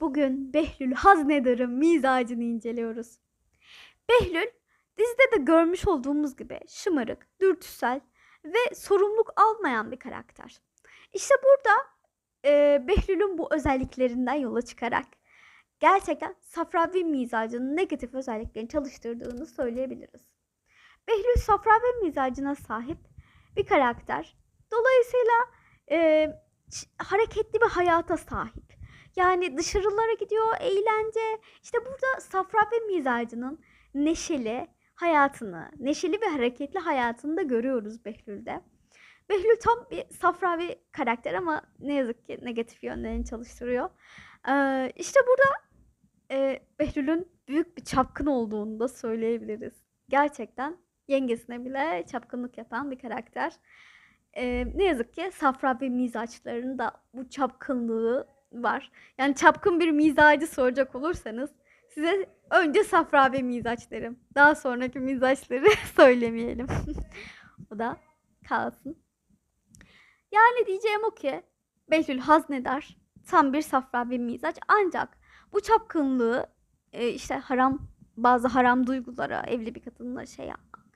Bugün Behlül Haznedar'ın mizacını inceliyoruz. Behlül dizide de görmüş olduğumuz gibi şımarık, dürtüsel ve sorumluluk almayan bir karakter. İşte burada e, Behlül'ün bu özelliklerinden yola çıkarak gerçekten Safravi mizacının negatif özelliklerini çalıştırdığını söyleyebiliriz. Behlül Safravi mizacına sahip bir karakter. Dolayısıyla e, hareketli bir hayata sahip. Yani dışarılara gidiyor, eğlence. İşte burada Safravi mizacının neşeli hayatını, neşeli ve hareketli hayatını da görüyoruz Behlül'de. Behlül tam bir Safravi karakter ama ne yazık ki negatif yönlerini çalıştırıyor. Ee, işte burada e, Behlül'ün büyük bir çapkın olduğunu da söyleyebiliriz. Gerçekten yengesine bile çapkınlık yapan bir karakter. Ee, ne yazık ki Safravi mizaçlarının da bu çapkınlığı var. Yani çapkın bir mizacı soracak olursanız size önce Safravi mizaç derim. Daha sonraki mizaçları söylemeyelim. o da kalsın. Yani diyeceğim o ki Behlül Haznedar tam bir Safravi mizaç ancak bu çapkınlığı e, işte haram bazı haram duygulara evli bir kadınla şey yapmak.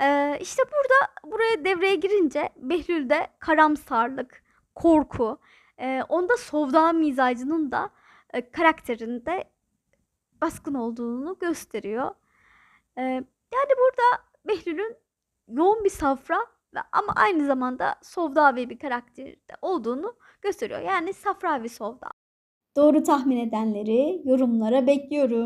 E, işte burada buraya devreye girince Behlül'de karamsarlık, korku, e, onda Sovda mizacının da e, karakterinde baskın olduğunu gösteriyor. E, yani burada Behlül'ün yoğun bir safra ve ama aynı zamanda Sovdavi bir karakterde olduğunu gösteriyor. Yani Safravi Sovda. Doğru tahmin edenleri yorumlara bekliyorum.